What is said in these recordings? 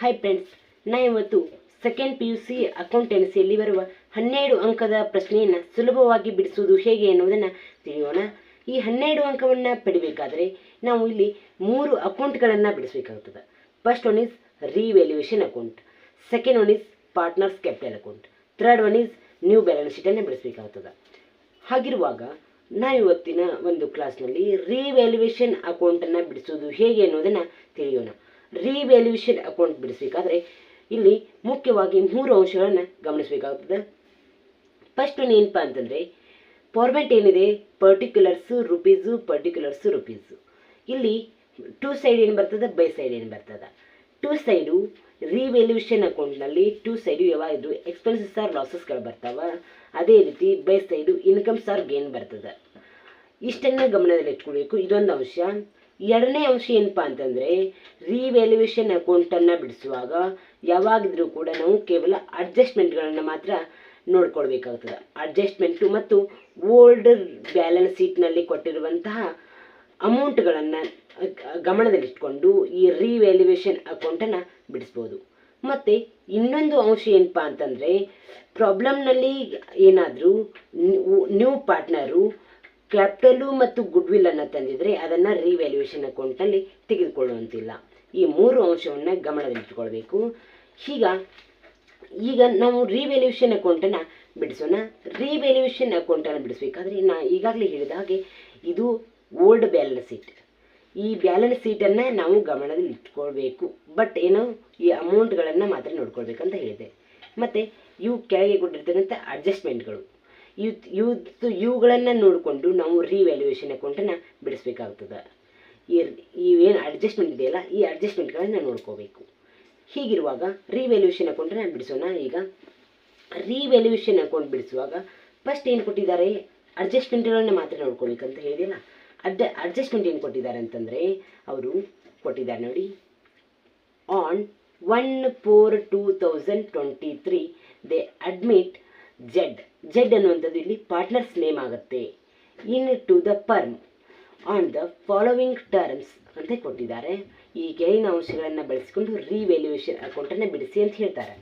Hi friends ನಾ ಇವತ್ತು second P U C ಅಕೌಂಟೆನ್ಸಿಯಲ್ಲಿ ಬರುವ ಹನ್ನೆರಡು ಅಂಕದ ಪ್ರಶ್ನೆಯನ್ನು ಸುಲಭವಾಗಿ ಬಿಡಿಸುವುದು ಹೇಗೆ ಎನ್ನುವುದನ್ನು ತಿಳಿಯೋಣ. ಈ ಹನ್ನೆರಡು ಅಂಕವನ್ನು ಪಡಿಬೇಕಾದರೆ ನಾವು ಇಲ್ಲಿ ಮೂರು ಅಕೌಂಟ್ಗಳನ್ನು ಬಿಡಿಸಬೇಕಾಗುತ್ತದೆ first one is revaluation account second one is partners capital account third one is new balance ಶೀಟನ್ನು ಬಿಡಿಸಬೇಕಾಗುತ್ತದೆ ಹಾಗಿರುವಾಗ ನಾ ಇವತ್ತಿನ ಒಂದು ಕ್ಲಾಸ್ನಲ್ಲಿ ರಿವ್ಯಾಲ್ಯೂಯೇಷನ್ ಅಕೌಂಟನ್ನು ಬಿಡಿಸೋದು ಹೇಗೆ ಅನ್ನೋದನ್ನು ತಿಳಿಯೋಣ. ರಿವ್ಯಾಲ್ಯೂಯೇಷನ್ ಅಕೌಂಟ್ ಬಿಡಿಸಬೇಕಾದ್ರೆ ಇಲ್ಲಿ ಮುಖ್ಯವಾಗಿ ಮೂರು ಅಂಶಗಳನ್ನು ಗಮನಿಸಬೇಕಾಗ್ತದೆ. ಫಸ್ಟ್ ಏನಪ್ಪ ಅಂತಂದರೆ ಫಾರ್ಮೆಟ್ ಏನಿದೆ? ಪರ್ಟಿಕ್ಯುಲರ್ಸು ರುಪೀಸು ಪರ್ಟಿಕ್ಯುಲರ್ಸು ರುಪೀಸು ಇಲ್ಲಿ ಟೂ ಸೈಡ್ ಏನು ಬರ್ತದೆ? ಬೈ ಸೈಡ್ ಏನು ಬರ್ತದೆ? ಟೂ ಸೈಡು ರಿವ್ಯಾಲ್ಯೂಷನ್ ಅಕೌಂಟ್ನಲ್ಲಿ ಟೂ ಸೈಡು ಯಾವಾಗಿದ್ರು ಎಕ್ಸ್ಪೆನ್ಸಸ್ ಆರ್ ಲಾಸಸ್ಗಳು ಬರ್ತಾವ. ಅದೇ ರೀತಿ by side incomes or gain ಬರ್ತದೆ. ಇಷ್ಟನ್ನು ಗಮನದಲ್ಲಿ ಇಟ್ಕೊಳ್ಬೇಕು ಇದೊಂದು ಅಂಶ. ಎರಡನೇ ಅಂಶ ಏನಪ್ಪ ಅಂತಂದರೆ ರಿವ್ಯಾಲ್ಯೂಯೇಷನ್ ಅಕೌಂಟನ್ನು ಬಿಡಿಸುವಾಗ ಯಾವಾಗಿದ್ರೂ ಕೂಡ ನಾವು ಕೇವಲ ಅಡ್ಜಸ್ಟ್ಮೆಂಟ್ಗಳನ್ನು ಮಾತ್ರ ನೋಡ್ಕೊಳ್ಬೇಕಾಗ್ತದೆ. ಅಡ್ಜಸ್ಟ್ಮೆಂಟು ಮತ್ತು ಓಲ್ಡ್ ಬ್ಯಾಲೆನ್ಸ್ ಶೀಟ್ನಲ್ಲಿ ಕೊಟ್ಟಿರುವಂತಹ ಅಮೌಂಟ್ಗಳನ್ನು ಗಮನದಲ್ಲಿಟ್ಕೊಂಡು ಈ ರಿವ್ಯಾಲ್ಯೂಯೇಷನ್ ಅಕೌಂಟನ್ನು ಬಿಡಿಸ್ಬೋದು. ಮತ್ತು ಇನ್ನೊಂದು ಅಂಶ ಏನಪ್ಪ ಅಂತಂದರೆ ಪ್ರಾಬ್ಲಮ್ನಲ್ಲಿ ಏನಾದರೂ ನ್ಯೂ ಪಾರ್ಟ್ನರು ಕ್ಯಾಪಿಟಲು ಮತ್ತು ಗುಡ್ ವಿಲ್ಲನ್ನು ತಂದಿದ್ರೆ ಅದನ್ನು ರಿವ್ಯಾಲ್ಯೂಯೇಷನ್ ಅಕೌಂಟಲ್ಲಿ ತೆಗೆದುಕೊಳ್ಳುವಂತಿಲ್ಲ. ಈ ಮೂರು ಅಂಶವನ್ನು ಗಮನದಲ್ಲಿಟ್ಟುಕೊಳ್ಬೇಕು ಈಗ ಈಗ ನಾವು ರಿವ್ಯಾಲ್ಯೂಷನ್ ಅಕೌಂಟನ್ನು ಬಿಡಿಸೋಣ. ರಿವ್ಯಾಲ್ಯೂಷನ್ ಅಕೌಂಟನ್ನು ಬಿಡಿಸಬೇಕಾದ್ರೆ ನಾ ಈಗಾಗಲೇ ಹೇಳಿದ ಹಾಗೆ ಇದು ಓಲ್ಡ್ ಬ್ಯಾಲೆನ್ಸ್ ಶೀಟ್ ಈ ಬ್ಯಾಲೆನ್ಸ್ ಶೀಟನ್ನು ನಾವು ಗಮನದಲ್ಲಿ ಇಟ್ಕೊಳ್ಬೇಕು ಬಟ್ ಏನು, ಈ ಅಮೌಂಟ್ಗಳನ್ನು ಮಾತ್ರ ನೋಡ್ಕೊಳ್ಬೇಕಂತ ಹೇಳಿದೆ. ಮತ್ತು ಇವು ಕೆಳಗೆ ಕೊಟ್ಟಿರ್ತಕ್ಕಂಥ ಅಡ್ಜಸ್ಟ್ಮೆಂಟ್ಗಳು ಇವು ಇವತ್ತು ಇವುಗಳನ್ನು ನೋಡಿಕೊಂಡು ನಾವು ರಿವ್ಯಾಲ್ಯೂಯೇಷನ್ ಅಕೌಂಟನ್ನು ಬಿಡಿಸ್ಬೇಕಾಗ್ತದೆ. ಈ ಏನು ಅಡ್ಜಸ್ಟ್ಮೆಂಟ್ ಇದೆಯಲ್ಲ, ಈ ಅಡ್ಜಸ್ಟ್ಮೆಂಟ್ಗಳನ್ನು ನೋಡ್ಕೋಬೇಕು. ಹೀಗಿರುವಾಗ ರಿವ್ಯಾಲ್ಯೂಷನ್ ಅಕೌಂಟನ್ನು ಬಿಡಿಸೋಣ. ಈಗ ರಿವ್ಯಾಲ್ಯೂಷನ್ ಅಕೌಂಟ್ ಬಿಡಿಸುವಾಗ ಫಸ್ಟ್ ಏನು ಕೊಟ್ಟಿದ್ದಾರೆ? ಅಡ್ಜಸ್ಟ್ಮೆಂಟ್ಗಳನ್ನ ಮಾತ್ರ ನೋಡ್ಕೊಳ್ಬೇಕಂತ ಹೇಳಿದೆಯಲ್ಲ? ಅಡ್ಡ ಅಡ್ಜಸ್ಟ್ಮೆಂಟ್ ಏನು ಕೊಟ್ಟಿದ್ದಾರೆ ಅಂತಂದರೆ, ಅವರು ಕೊಟ್ಟಿದ್ದಾರೆ ನೋಡಿ. On one four two thousand twenty three they admit Z Z ಅನ್ನುವಂಥದ್ದು ಇಲ್ಲಿ ಪಾರ್ಟ್ನರ್ಸ್ ನೇಮ್ ಆಗುತ್ತೆ. In to the firm on the following terms ಅಂತ ಕೊಟ್ಟಿದ್ದಾರೆ. ಈ ಕೆಳಗಿನ ಅಂಶಗಳನ್ನು ಬಳಸಿಕೊಂಡು ರಿವ್ಯಾಲ್ಯೂಯೇಷನ್ ಅಕೌಂಟನ್ನು ಬಿಡಿಸಿ ಅಂತ ಹೇಳ್ತಾರೆ.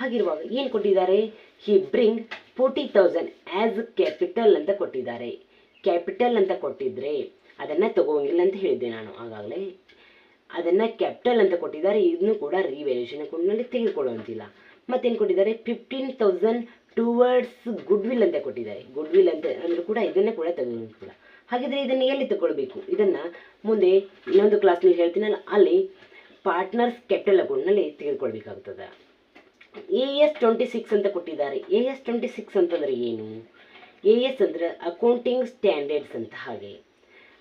ಹಾಗಿರುವಾಗ ಏನು ಕೊಟ್ಟಿದ್ದಾರೆ? He bring forty thousand as capital ಅಂತ ಕೊಟ್ಟಿದ್ದಾರೆ. ಕ್ಯಾಪಿಟಲ್ ಅಂತ ಕೊಟ್ಟಿದ್ರೆ ಅದನ್ನು ತಗೋಂಗಿಲ್ಲ ಅಂತ ಹೇಳಿದ್ದೆ ನಾನು ಆಗಾಗಲೇ. ಅದನ್ನು ಕ್ಯಾಪಿಟಲ್ ಅಂತ ಕೊಟ್ಟಿದ್ದಾರೆ ಇದನ್ನು ಕೂಡ ರಿವ್ಯಾಲ್ಯೂಷನ್ ಅಕೌಂಟ್ನಲ್ಲಿ ತೆಗೆದುಕೊಳ್ಳುವಂತಿಲ್ಲ. ಮತ್ತೇನು ಕೊಟ್ಟಿದ್ದಾರೆ? Fifteen thousand towards goodwill ಅಂತ ಕೊಟ್ಟಿದ್ದಾರೆ. ಗುಡ್ ವಿಲ್ ಅಂತ ಅಂದರೂ ಕೂಡ ಇದನ್ನೇ ಕೂಡ ತೆಗೆದುಕೊಳ್ಳ ಹಾಗಿದ್ರೆ ಇದನ್ನು ಎಲ್ಲಿ ತಗೊಳ್ಬೇಕು? ಇದನ್ನು ಮುಂದೆ ಇನ್ನೊಂದು ಕ್ಲಾಸ್ನಲ್ಲಿ ಹೇಳ್ತೀನಲ್ಲ, ಅಲ್ಲಿ ಪಾರ್ಟ್ನರ್ಸ್ ಕ್ಯಾಪಿಟಲ್ ಅಕೌಂಟ್ನಲ್ಲಿ ತೆಗೆದುಕೊಳ್ಬೇಕಾಗ್ತದೆ. ಎ ಎಸ್ ಟ್ವೆಂಟಿ ಸಿಕ್ಸ್ ಅಂತ ಕೊಟ್ಟಿದ್ದಾರೆ. ಎ ಎಸ್ ಟ್ವೆಂಟಿ ಸಿಕ್ಸ್ ಅಂತಂದರೆ ಏನು? ಎ ಎಸ್ ಅಂದರೆ ಅಕೌಂಟಿಂಗ್ ಸ್ಟ್ಯಾಂಡರ್ಡ್ಸ್ ಅಂತ ಹಾಗೆ.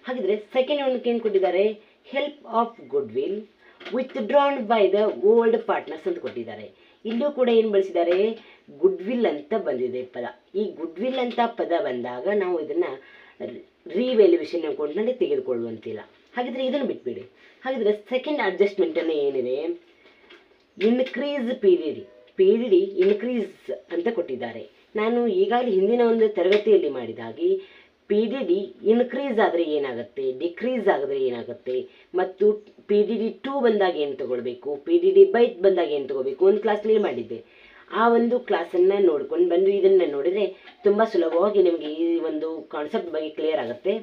ಹಾಗಿದ್ರೆ ಸೆಕೆಂಡ್ ಒನ್ಗೆ ಏನು ಕೊಟ್ಟಿದ್ದಾರೆ? Half of goodwill withdrawn by the old partners ಅಂತ ಕೊಟ್ಟಿದ್ದಾರೆ. ಇಲ್ಲೂ ಕೂಡ ಏನು ಬಳಸಿದ್ದಾರೆ? ಗುಡ್ ವಿಲ್ ಅಂತ ಬಂದಿದೆ ಪದ. ಈ ಗುಡ್ ವಿಲ್ ಅಂತ ಪದ ಬಂದಾಗ ನಾವು ಇದನ್ನು ರಿವ್ಯಾಲ್ಯೂಯೇಷನ್ ಅಕೌಂಟ್ನಲ್ಲಿ ತೆಗೆದುಕೊಳ್ಳುವಂತಿಲ್ಲ. ಹಾಗಿದ್ರೆ ಇದನ್ನು ಬಿಟ್ಬಿಡಿ. ಹಾಗಿದ್ರೆ ಸೆಕೆಂಡ್ ಅಡ್ಜಸ್ಟ್ಮೆಂಟನ್ನು ಏನಿದೆ? Increase P D D P D D increase ಅಂತ ಕೊಟ್ಟಿದ್ದಾರೆ. ನಾನು ಈಗಾಗಲೇ ಹಿಂದಿನ ಒಂದು ತರಗತಿಯಲ್ಲಿ ಮಾಡಿದಾಗಿ ಪಿ ಡಿ ಡಿ ಇನ್ಕ್ರೀಸ್ ಆದರೆ ಏನಾಗುತ್ತೆ? ಡಿಕ್ರೀಸ್ ಆದರೆ ಏನಾಗುತ್ತೆ? ಮತ್ತು ಪಿ ಡಿ ಡಿ ಟೂ ಬಂದಾಗ ಏನು ತಗೊಳ್ಬೇಕು? ಪಿ ಡಿ ಡಿ ಬೈಟ್ ಬಂದಾಗ ಏನು ತಗೋಬೇಕು ಒಂದು ಕ್ಲಾಸ್ನಲ್ಲಿ ಮಾಡಿದ್ದೆ. ಆ ಒಂದು ಕ್ಲಾಸನ್ನು ನೋಡ್ಕೊಂಡು ಬಂದು ಇದನ್ನು ನೋಡಿದರೆ ತುಂಬ ಸುಲಭವಾಗಿ ನಿಮಗೆ ಈ ಒಂದು ಕಾನ್ಸೆಪ್ಟ್ ಬಗ್ಗೆ ಕ್ಲಿಯರ್ ಆಗುತ್ತೆ.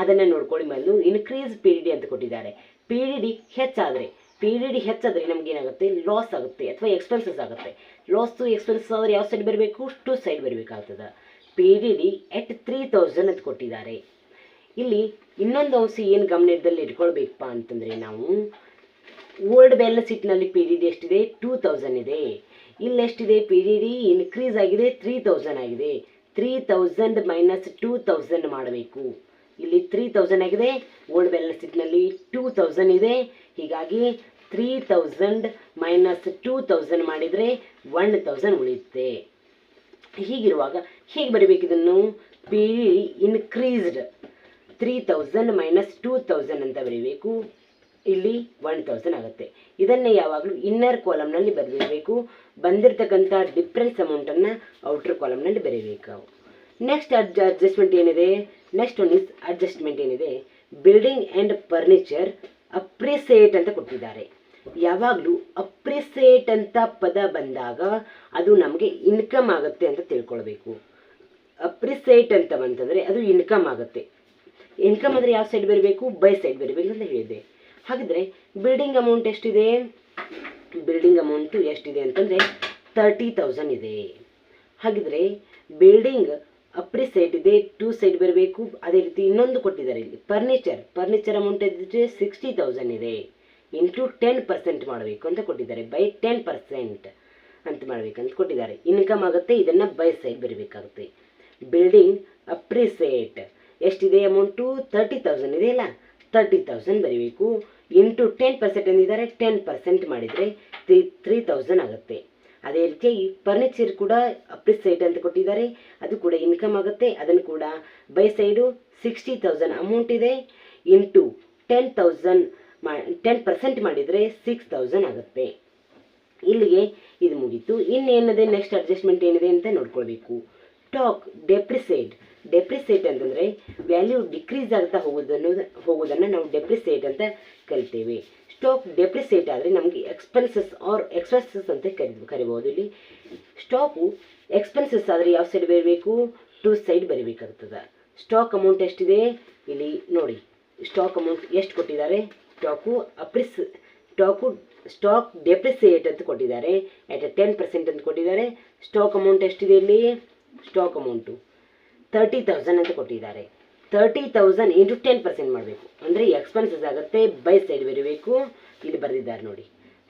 ಅದನ್ನು ನೋಡ್ಕೊಳ್ಳಿ ಮೊದಲು. ಇನ್ಕ್ರೀಸ್ ಪಿ ಡಿ ಡಿ ಅಂತ ಕೊಟ್ಟಿದ್ದಾರೆ. ಪಿ ಡಿ ಡಿ ಹೆಚ್ಚಾದರೆ ಪಿ ಡಿ ಡಿ ಹೆಚ್ಚಾದರೆ ನಮ್ಗೆ ಏನಾಗುತ್ತೆ? ಲಾಸ್ ಆಗುತ್ತೆ ಅಥವಾ ಎಕ್ಸ್ಪೆನ್ಸಸ್ ಆಗುತ್ತೆ. ಲಾಸ್ಸು ಎಕ್ಸ್ಪೆನ್ಸಸ್ ಆದರೆ ಯಾವ ಸೈಡ್ ಬರಬೇಕು? To side ಬರಬೇಕಾಗ್ತದೆ. P D D at three thousand ಅಂತ ಕೊಟ್ಟಿದ್ದಾರೆ. ಇಲ್ಲಿ ಇನ್ನೊಂದು ಅಂಶ ಏನು ಗಮನದಲ್ಲಿ ಇಟ್ಕೊಳ್ಬೇಕಪ್ಪ ಅಂತಂದರೆ ನಾವು ಓಲ್ಡ್ ಬ್ಯಾಲೆನ್ಸ್ ಶೀಟ್ನಲ್ಲಿ ಪಿ ಡಿ ಡಿ ಎಷ್ಟಿದೆ? ಟೂ ತೌಸಂಡ್ ಇದೆ. ಇಲ್ಲಿ ಎಷ್ಟಿದೆ ಪಿ ಡಿ ಡಿ ಇನ್ಕ್ರೀಸ್ ಆಗಿದೆ ತ್ರೀ ತೌಸಂಡ್ ಆಗಿದೆ. Three thousand minus two thousand ಮಾಡಬೇಕು. ಇಲ್ಲಿ ತ್ರೀ ತೌಸಂಡ್ ಆಗಿದೆ ಓಲ್ಡ್ ಬ್ಯಾಲೆನ್ಸ್ ಶೀಟ್ನಲ್ಲಿ ಟೂ ತೌಸಂಡ್ ಇದೆ. ಹೀಗಾಗಿ three thousand minus two thousand ಮಾಡಿದರೆ ಒನ್ ತೌಸಂಡ್ ಉಳಿಯುತ್ತೆ. ಹೀಗಿರುವಾಗ ಹೇಗೆ ಬರೀಬೇಕು ಇದನ್ನು? P increased three thousand minus two thousand ಅಂತ ಬರೀಬೇಕು. ಇಲ್ಲಿ ಒನ್ ತೌಸಂಡ್ ಆಗುತ್ತೆ. ಇದನ್ನೇ ಯಾವಾಗಲೂ ಇನ್ನರ್ ಕಾಲಮ್ನಲ್ಲಿ ಬರೆದಿರಬೇಕು. ಬಂದಿರತಕ್ಕಂಥ ಡಿಫ್ರೆನ್ಸ್ ಅಮೌಂಟನ್ನು ಔಟರ್ ಕಾಲಮ್ನಲ್ಲಿ ಬರೀಬೇಕು. ನೆಕ್ಸ್ಟ್ ಅಡ್ಜ ಅಡ್ಜಸ್ಟ್ಮೆಂಟ್ ಏನಿದೆ? ನೆಕ್ಸ್ಟ್ ಒನ್ ಇಸ್ ಅಡ್ಜಸ್ಟ್ಮೆಂಟ್ ಏನಿದೆ? ಬಿಲ್ಡಿಂಗ್ ಆ್ಯಂಡ್ ಫರ್ನಿಚರ್ ಅಪ್ರಿಸಿಯೇಟ್ ಅಂತ ಕೊಟ್ಟಿದ್ದಾರೆ. ಯಾವಾಗಲೂ ಅಪ್ರಿಸಿಯೇಟ್ ಅಂತ ಪದ ಬಂದಾಗ ಅದು ನಮಗೆ ಇನ್ಕಮ್ ಆಗುತ್ತೆ ಅಂತ ತಿಳ್ಕೊಳ್ಬೇಕು. ಅಪ್ರಿಸಿಯೇಟ್ ಅಂತ ಬಂತಂದರೆ ಅದು ಇನ್ಕಮ್ ಆಗುತ್ತೆ. ಇನ್ಕಮ್ ಅಂದರೆ ಯಾವ ಸೈಡ್ ಬರಬೇಕು? ಬೈ ಸೈಡ್ ಬರಬೇಕು ಅಂತ ಹೇಳಿದೆ. ಹಾಗಿದ್ರೆ ಬಿಲ್ಡಿಂಗ್ ಅಮೌಂಟ್ ಎಷ್ಟಿದೆ? ಬಿಲ್ಡಿಂಗ್ ಅಮೌಂಟು ಎಷ್ಟಿದೆ ಅಂತಂದರೆ ತರ್ಟಿ ತೌಸಂಡ್ ಇದೆ. ಹಾಗಿದ್ರೆ ಬಿಲ್ಡಿಂಗ್ ಅಪ್ರಿಸೈಟ್ ಇದೆ ಟೂ ಸೈಡ್ ಬರಬೇಕು. ಅದೇ ರೀತಿ ಇನ್ನೊಂದು ಕೊಟ್ಟಿದ್ದಾರೆ ಇಲ್ಲಿ. ಫರ್ನಿಚರ್ ಫರ್ನಿಚರ್ ಅಮೌಂಟ್ ಇದ್ದರೆ ಸಿಕ್ಸ್ಟಿ ತೌಸಂಡ್ ಇದೆ. ಇಂಟು ಟೆನ್ ಪರ್ಸೆಂಟ್ ಮಾಡಬೇಕು ಅಂತ ಕೊಟ್ಟಿದ್ದಾರೆ. ಬೈ ಟೆನ್ ಪರ್ಸೆಂಟ್ ಅಂತ ಮಾಡಬೇಕಂತ ಕೊಟ್ಟಿದ್ದಾರೆ. ಇನ್ಕಮ್ ಆಗುತ್ತೆ, ಇದನ್ನು ಬೈ ಸೈಡ್ ಬರಬೇಕಾಗುತ್ತೆ. ಬಿಲ್ಡಿಂಗ್ ಅಪ್ರಿಸೇಟ್ ಎಷ್ಟಿದೆ? ಅಮೌಂಟು ತರ್ಟಿ ತೌಸಂಡ್ ಇದೆಯಲ್ಲ ತರ್ಟಿ ತೌಸಂಡ್ ಬರೀಬೇಕು. ಇಂಟು ಟೆನ್ ಪರ್ಸೆಂಟ್ ಅಂದಿದ್ದಾರೆ ಟೆನ್ ಪರ್ಸೆಂಟ್ ಮಾಡಿದರೆ ತ್ರೀ ತ್ರೀ ತೌಸಂಡ್ ಆಗುತ್ತೆ. ಅದೇ ರೀತಿಯಾಗಿ ಫರ್ನಿಚರ್ ಕೂಡ ಅಪ್ರಿಸೈಡ್ ಅಂತ ಕೊಟ್ಟಿದ್ದಾರೆ. ಅದು ಕೂಡ ಇನ್ಕಮ್ ಆಗುತ್ತೆ. ಅದನ್ನು ಕೂಡ by side sixty thousand amount ಇದೆ. ಇಂಟು ಟೆನ್ ತೌಸಂಡ್ ಮಾ ಟೆನ್ ಪರ್ಸೆಂಟ್ ಮಾಡಿದರೆ ಸಿಕ್ಸ್ ತೌಸಂಡ್ ಆಗುತ್ತೆ. ಇಲ್ಲಿಗೆ ಇದು ಮುಗೀತು. ಇನ್ನೇನಿದೆ? ನೆಕ್ಸ್ಟ್ ಅಡ್ಜಸ್ಟ್ಮೆಂಟ್ ಏನಿದೆ ಅಂತ ನೋಡ್ಕೊಳ್ಬೇಕು. ಟಾಕ್ ಡೆಪ್ರಿಸೇಟ್ ಡೆಪ್ರಿಸೇಟ್ ಅಂತಂದರೆ ವ್ಯಾಲ್ಯೂ ಡಿಕ್ರೀಸ್ ಆಗ್ತಾ ಹೋಗೋದನ್ನು ಹೋಗೋದನ್ನು ನಾವು ಡೆಪ್ರಿಸೇಟ್ ಅಂತ ಕರಿತೇವೆ. ಸ್ಟಾಕ್ ಡೆಪ್ರಿಸೇಟ್ ಆದರೆ ನಮಗೆ ಎಕ್ಸ್ಪೆನ್ಸಸ್ ಆರ್ ಎಕ್ಸ್ಪೆನ್ಸಸ್ ಅಂತ ಕರಿ, ಕರಿಬೋದು. ಇಲ್ಲಿ ಸ್ಟಾಕು ಎಕ್ಸ್ಪೆನ್ಸಸ್ ಆದರೆ ಯಾವ ಸೈಡ್ ಬರಬೇಕು? ಟು ಸೈಡ್ ಬರಬೇಕಾಗ್ತದೆ. ಸ್ಟಾಕ್ ಅಮೌಂಟ್ ಎಷ್ಟಿದೆ? ಇಲ್ಲಿ ನೋಡಿ ಸ್ಟಾಕ್ ಅಮೌಂಟ್ ಎಷ್ಟು ಕೊಟ್ಟಿದ್ದಾರೆ? ಸ್ಟಾಕು ಅಪ್ರಿಸ್ ಸ್ಟಾಕು ಸ್ಟಾಕ್ ಡೆಪ್ರಿಸಿಯೇಟ್ ಅಂತ ಕೊಟ್ಟಿದ್ದಾರೆ. ಎಟ್ ಟೆನ್ ಪರ್ಸೆಂಟ್ ಅಂತ ಕೊಟ್ಟಿದ್ದಾರೆ. ಸ್ಟಾಕ್ ಅಮೌಂಟ್ ಎಷ್ಟಿದೆ ಇಲ್ಲಿ? ಸ್ಟಾಕ್ ಅಮೌಂಟು ತರ್ಟಿ ತೌಸಂಡ್ ಅಂತ ಕೊಟ್ಟಿದ್ದಾರೆ. Thirty thousand into ten percent ಮಾಡಬೇಕು. ಅಂದರೆ ಎಕ್ಸ್ಪೆನ್ಸಸ್ ಆಗುತ್ತೆ ಬೈ ಸೈಡ್ ಬರಬೇಕು. ಇಲ್ಲಿ ಬರೆದಿದ್ದಾರೆ ನೋಡಿ.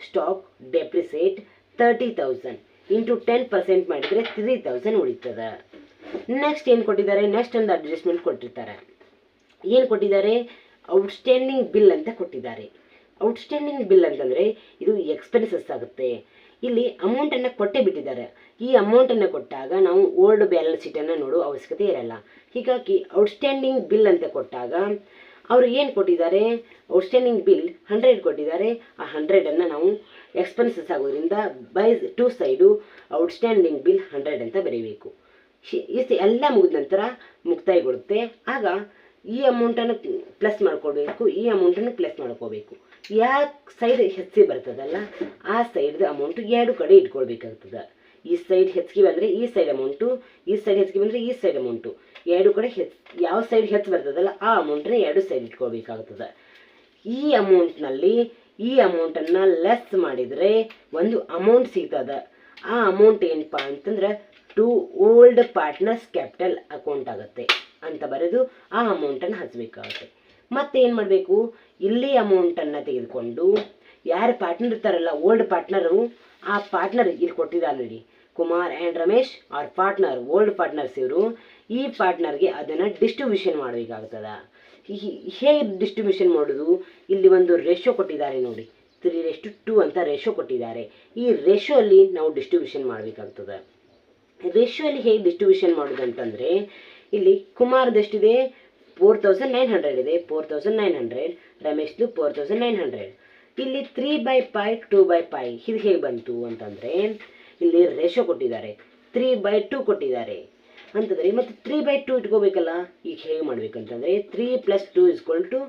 Stock depreciate thirty thousand into ten percent ಮಾಡಿದರೆ ತ್ರೀ ತೌಸಂಡ್ ಉಳಿತದೆ. ನೆಕ್ಸ್ಟ್ ಏನು ಕೊಟ್ಟಿದ್ದಾರೆ? ನೆಕ್ಸ್ಟ್ ಒಂದು ಅಡ್ಜಸ್ಟ್ಮೆಂಟ್ ಕೊಟ್ಟಿರ್ತಾರೆ. ಏನು ಕೊಟ್ಟಿದ್ದಾರೆ? ಔಟ್ಸ್ಟ್ಯಾಂಡಿಂಗ್ ಬಿಲ್ ಅಂತ ಕೊಟ್ಟಿದ್ದಾರೆ. ಔಟ್ಸ್ಟ್ಯಾಂಡಿಂಗ್ ಬಿಲ್ ಅಂತಂದರೆ ಇದು ಎಕ್ಸ್ಪೆನ್ಸಸ್ ಆಗುತ್ತೆ. ಇಲ್ಲಿ ಅಮೌಂಟನ್ನು ಕೊಟ್ಟೇ ಬಿಟ್ಟಿದ್ದಾರೆ. ಈ ಅಮೌಂಟನ್ನು ಕೊಟ್ಟಾಗ ನಾವು ಓಲ್ಡ್ ಬ್ಯಾಲೆನ್ಸ್ ಶೀಟನ್ನು ನೋಡುವ ಅವಶ್ಯಕತೆ ಇರಲ್ಲ. ಹೀಗಾಗಿ ಔಟ್ಸ್ಟ್ಯಾಂಡಿಂಗ್ ಬಿಲ್ ಅಂತ ಕೊಟ್ಟಾಗ ಅವರು ಏನು ಕೊಟ್ಟಿದ್ದಾರೆ? ಔಟ್ಸ್ಟ್ಯಾಂಡಿಂಗ್ ಬಿಲ್ ಹಂಡ್ರೆಡ್ ಕೊಟ್ಟಿದ್ದಾರೆ. ಆ ಹಂಡ್ರೆಡನ್ನು ನಾವು ಎಕ್ಸ್ಪೆನ್ಸಸ್ ಆಗೋದ್ರಿಂದ by to side outstanding bill hundred ಅಂತ ಬರೀಬೇಕು. ಇಷ್ಟು ಎಲ್ಲ ಮುಗಿದ ನಂತರ ಮುಕ್ತಾಯಗೊಳ್ಳುತ್ತೆ. ಆಗ ಈ ಅಮೌಂಟನ್ನು ಪ್ಲಸ್ ಮಾಡ್ಕೊಳ್ಬೇಕು, ಈ ಅಮೌಂಟನ್ನು ಪ್ಲಸ್ ಮಾಡ್ಕೋಬೇಕು ಯಾಕೆ ಸೈಡ್ ಹೆಚ್ಚಿಗೆ ಬರ್ತದಲ್ಲ? ಆ ಸೈಡ್ದು ಅಮೌಂಟು ಎರಡು ಕಡೆ ಇಟ್ಕೊಳ್ಬೇಕಾಗ್ತದೆ. ಈ ಸೈಡ್ ಹೆಚ್ಚಿಗೆ ಬಂದರೆ ಈ ಸೈಡ್ ಅಮೌಂಟು ಈ ಸೈಡ್ ಹೆಚ್ಚಿಗೆ ಬಂದರೆ ಈ ಸೈಡ್ ಅಮೌಂಟು ಎರಡು ಕಡೆ ಹೆಚ್ಚು ಯಾವ ಸೈಡ್ ಹೆಚ್ಚು ಬರ್ತದಲ್ಲ, ಆ ಅಮೌಂಟನ್ನ ಎರಡು ಸೈಡ್ ಇಟ್ಕೊಳ್ಬೇಕಾಗ್ತದೆ. ಈ ಅಮೌಂಟ್ನಲ್ಲಿ ಈ ಅಮೌಂಟನ್ನು ಲೆಸ್ ಮಾಡಿದರೆ ಒಂದು ಅಮೌಂಟ್ ಸಿಗ್ತದ. ಆ ಅಮೌಂಟ್ ಏನಪ್ಪ ಅಂತಂದ್ರೆ to old partners capital account ಆಗುತ್ತೆ. ಅಂತ ಬರೆದು ಆ ಅಮೌಂಟನ್ನು ಹಚ್ಚಬೇಕಾಗುತ್ತೆ ಮತ್ತೆ ಏನು ಮಾಡಬೇಕು? ಇಲ್ಲಿ ಅಮೌಂಟನ್ನು ತೆಗೆದುಕೊಂಡು, ಯಾರು ಪಾರ್ಟ್ನರ್ ಇರ್ತಾರಲ್ಲ ಓಲ್ಡ್ ಪಾರ್ಟ್ನರು ಆ ಪಾರ್ಟ್ನರ್ ಇಲ್ಲಿ ಕೊಟ್ಟಿದ್ದಾರೆ ನೋಡಿ. ಕುಮಾರ್ ಆ್ಯಂಡ್ ರಮೇಶ್, ಅವ್ರ ಪಾರ್ಟ್ನರ್ ಓಲ್ಡ್ ಪಾರ್ಟ್ನರ್ಸ್ ಇವರು. ಈ ಪಾರ್ಟ್ನರ್ಗೆ ಅದನ್ನು ಡಿಸ್ಟ್ರಿಬ್ಯೂಷನ್ ಮಾಡಬೇಕಾಗ್ತದ. ಹೇಗೆ ಡಿಸ್ಟ್ರಿಬ್ಯೂಷನ್ ಮಾಡೋದು? ಇಲ್ಲಿ ಒಂದು ರೇಷೋ ಕೊಟ್ಟಿದ್ದಾರೆ ನೋಡಿ. ತ್ರೀ ರೆಷ್ಟು ಟು ಅಂತ ರೇಷೋ ಕೊಟ್ಟಿದ್ದಾರೆ. ಈ ರೇಷೋ ಅಲ್ಲಿ ನಾವು ಡಿಸ್ಟ್ರಿಬ್ಯೂಷನ್ ಮಾಡಬೇಕಾಗ್ತದೆ. ಅಲ್ಲಿ ಹೇಗೆ ಡಿಸ್ಟ್ರಿಬ್ಯೂಷನ್ ಮಾಡೋದು ಅಂತಂದರೆ ಇಲ್ಲಿ ಕುಮಾರ್ದೆಷ್ಟಿದೆ ಫೋರ್ ತೌಸಂಡ್ ನೈನ್ ಹಂಡ್ರೆಡ್ ಇದೆ ಫೋರ್ ತೌಸಂಡ್ ನೈನ್ ಹಂಡ್ರೆಡ್ ರಮೇಶ್ದು ಫೋರ್ ತೌಸಂಡ್ ನೈನ್ ಹಂಡ್ರೆಡ್ ಇಲ್ಲಿ three by five two by five ಇದು ಹೇಗೆ ಬಂತು ಅಂತಂದರೆ, ಇಲ್ಲಿ ರೇಷೋ ಕೊಟ್ಟಿದ್ದಾರೆ. ತ್ರೀ ಬೈ ಟೂ ಕೊಟ್ಟಿದ್ದಾರೆ. ಅಂತಂದರೆ ಮತ್ತು ತ್ರೀ ಬೈ ಟೂ ಇಟ್ಕೋಬೇಕಲ್ಲ, ಈಗ ಹೇಗೆ ಮಾಡಬೇಕಂತಂದರೆ three plus two is equal to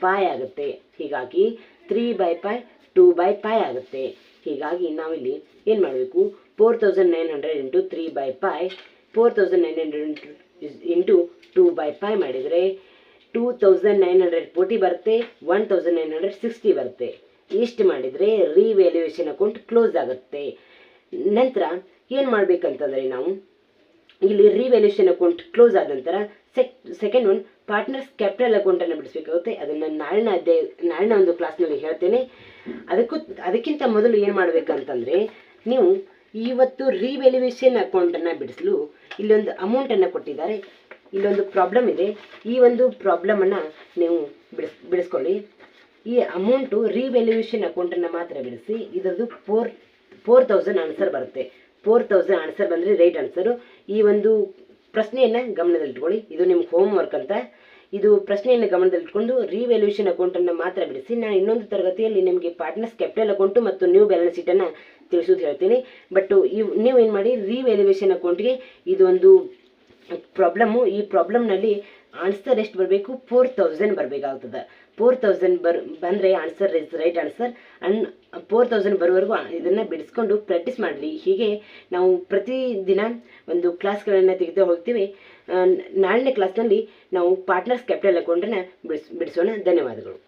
five ಆಗುತ್ತೆ. ಹೀಗಾಗಿ three by five two by five ಆಗುತ್ತೆ. ಹೀಗಾಗಿ ನಾವಿಲ್ಲಿ ಏನು ಮಾಡಬೇಕು? Four thousand nine hundred into three by five four thousand nine hundred into into two by five ಮಾಡಿದರೆ two thousand nine hundred forty ಬರುತ್ತೆ one thousand nine hundred sixty ಬರುತ್ತೆ. ಇಷ್ಟು ಮಾಡಿದರೆ ರಿವ್ಯಾಲ್ಯೂಯೇಷನ್ ಅಕೌಂಟ್ ಕ್ಲೋಸ್ ಆಗುತ್ತೆ. ನಂತರ ಏನು ಮಾಡಬೇಕಂತಂದರೆ ನಾವು ಇಲ್ಲಿ ರಿವ್ಯಾಲ್ಯೂಷನ್ ಅಕೌಂಟ್ ಕ್ಲೋಸ್ ಆದ ನಂತರ ಸೆಕ್ ಸೆಕೆಂಡ್ ಒನ್ ಪಾರ್ಟ್ನರ್ಸ್ ಕ್ಯಾಪಿಟಲ್ ಅಕೌಂಟನ್ನು ಬಿಡಿಸ್ಬೇಕಾಗುತ್ತೆ. ಅದನ್ನು ನಾಳಿನ ಅಧ್ಯಾಯ, ನಾಳಿನ ಒಂದು ಕ್ಲಾಸ್ನಲ್ಲಿ ಹೇಳ್ತೇನೆ. ಅದಕ್ಕೂ, ಅದಕ್ಕಿಂತ ಮೊದಲು ಏನು ಮಾಡಬೇಕಂತಂದರೆ ನೀವು ಇವತ್ತು ರಿವ್ಯಾಲ್ಯೂಯೇಷನ್ ಅಕೌಂಟನ್ನು ಬಿಡಿಸಲು ಇಲ್ಲೊಂದು ಅಮೌಂಟನ್ನು ಕೊಟ್ಟಿದ್ದಾರೆ. ಇಲ್ಲೊಂದು ಪ್ರಾಬ್ಲಮ್ ಇದೆ. ಈ ಒಂದು ಪ್ರಾಬ್ಲಮನ್ನು ನೀವು ಬಿಡಿಸ್, ಬಿಡಿಸ್ಕೊಳ್ಳಿ. ಈ ಅಮೌಂಟು ರಿವ್ಯಾಲ್ಯೂಯೇಷನ್ ಅಕೌಂಟನ್ನು ಮಾತ್ರ ಬಿಡಿಸಿ, ಇದರದ್ದು ಫೋರ್ ಫೋರ್ ತೌಸಂಡ್ ಆನ್ಸರ್ ಬರುತ್ತೆ. ಫೋರ್ ತೌಸಂಡ್ ಆನ್ಸರ್ ಬಂದರೆ ರೈಟ್ ಆನ್ಸರು ಈ ಒಂದು ಪ್ರಶ್ನೆಯನ್ನು ಗಮನದಲ್ಲಿಟ್ಕೊಳ್ಳಿ. ಇದು ನಿಮ್ಮ ಹೋಮ್ ವರ್ಕ್ ಅಂತ. ಇದು ಪ್ರಶ್ನೆಯನ್ನು ಗಮನದಲ್ಲಿಟ್ಕೊಂಡು ರಿವ್ಯಾಲ್ಯೂಷನ್ ಅಕೌಂಟನ್ನು ಮಾತ್ರ ಬಿಡಿಸಿ, ನಾನು ಇನ್ನೊಂದು ತರಗತಿಯಲ್ಲಿ ನಿಮಗೆ ಪಾರ್ಟ್ನರ್ಸ್ ಕ್ಯಾಪಿಟಲ್ ಅಕೌಂಟು ಮತ್ತು ನ್ಯೂ ಬ್ಯಾಲೆನ್ಸ್ ಶೀಟನ್ನು ತಿಳಿಸೋದು ಹೇಳ್ತೀನಿ. ಬಟ್ ಇವು ನೀವು ಏನು ಮಾಡಿ ರಿವ್ಯಾಲ್ಯೂಯೇಷನ್ ಅಕೌಂಟ್ಗೆ ಇದೊಂದು ಪ್ರಾಬ್ಲಮ್ಮು ಈ ಪ್ರಾಬ್ಲಮ್ನಲ್ಲಿ ಆನ್ಸರ್ ಎಷ್ಟು ಬರಬೇಕು? ಫೋರ್ ತೌಸಂಡ್ ಬರಬೇಕಾಗ್ತದೆ. ಫೋರ್ ತೌಸಂಡ್ ಬರ್, ಬಂದರೆ ಆನ್ಸರ್ ಇಸ್ ರೈಟ್ ಆನ್ಸರ್ ಅನ್ ಫೋರ್ ತೌಸಂಡ್ ಬರೋವರೆಗೂ ಇದನ್ನು ಬಿಡಿಸ್ಕೊಂಡು ಪ್ರಾಕ್ಟೀಸ್ ಮಾಡಲಿ. ಹೀಗೆ ನಾವು ಪ್ರತಿದಿನ ಒಂದು ಕ್ಲಾಸ್ಗಳನ್ನು ತೆಗೆದು ಹೋಗ್ತೀವಿ. ನಾಳೆ ನಾಳಿನ ಕ್ಲಾಸ್ನಲ್ಲಿ ನಾವು ಪಾರ್ಟ್ನರ್ಸ್ ಕ್ಯಾಪಿಟಲ್ ಅಕೌಂಟನ್ನು ಬಿಡಿಸ್, ಬಿಡಿಸೋಣ. ಧನ್ಯವಾದಗಳು.